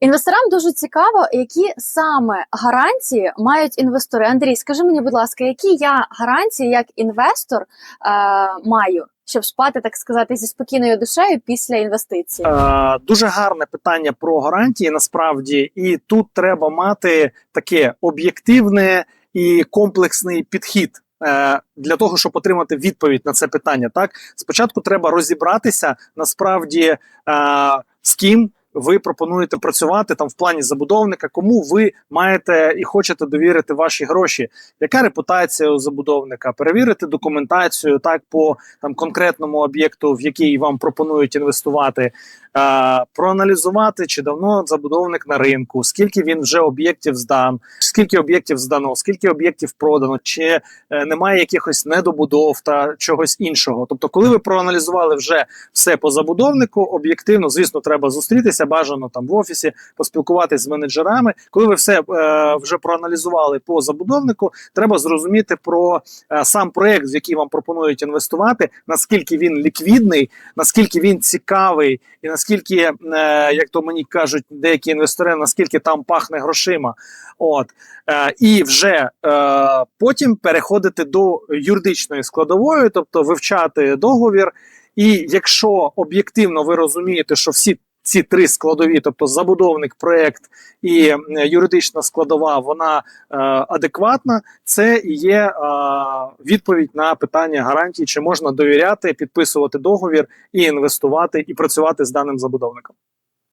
Інвесторам дуже цікаво, які саме гарантії мають інвестори. Андрій, скажи мені, будь ласка, які я гарантії як інвестор е, маю, щоб спати, так сказати, зі спокійною душею після інвестиції? Е, дуже гарне питання про гарантії насправді, і тут треба мати таке об'єктивне і комплексний підхід. е, Для того щоб отримати відповідь на це питання, так спочатку треба розібратися насправді е, з ким ви пропонуєте працювати там в плані забудовника, кому ви маєте і хочете довірити ваші гроші, яка репутація у забудовника, перевірити документацію так по там конкретному об'єкту, в який вам пропонують інвестувати, е, проаналізувати, чи давно забудовник на ринку, скільки він вже об'єктів здан, скільки об'єктів здано, скільки об'єктів продано, чи е, немає якихось недобудов та чогось іншого. Тобто, коли ви проаналізували вже все по забудовнику, об'єктивно, звісно, треба зустрітися, бажано там в офісі, поспілкуватися з менеджерами. Коли ви все е, вже проаналізували по забудовнику, треба зрозуміти про е, сам проект, в який вам пропонують інвестувати, наскільки він ліквідний, наскільки він цікавий, і наскільки, е, як то мені кажуть деякі інвестори, наскільки там пахне грошима. От е, і вже е, потім переходити до юридичної складової, тобто вивчати договір. І якщо об'єктивно ви розумієте, що всі ці три складові, тобто забудовник, проект і е, юридична складова, вона е, адекватна, це і є е, відповідь на питання гарантії, чи можна довіряти, підписувати договір і інвестувати, і працювати з даним забудовником.